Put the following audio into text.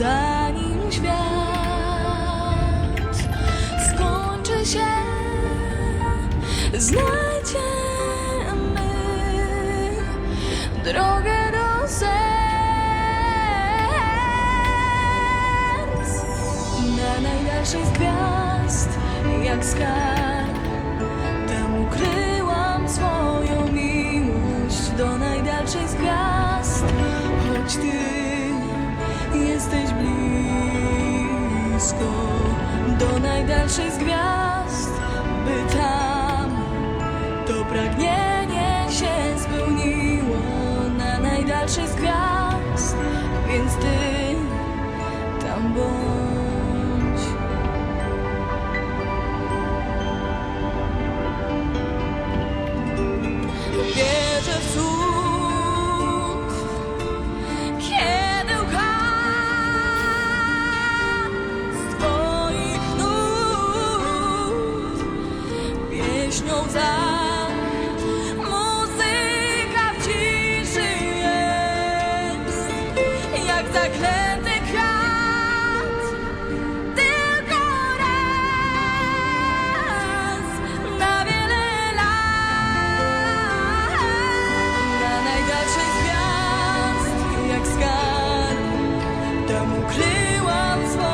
Zanim świat skończy się, znajdziemy drogę do serc. Na najdalszej z gwiazd, jak skarb, tam ukryłam swoją miłość do najdalszej z gwiazd, choć ty jesteś blisko. Do najdalszej z gwiazd, by tam to pragnienie pieśnią za. Muzyka w ciszy jest jak zaklęty kwiat tylko raz na wiele lat. Na najdalszej z gwiazd jak skarb tam ukryłam swoją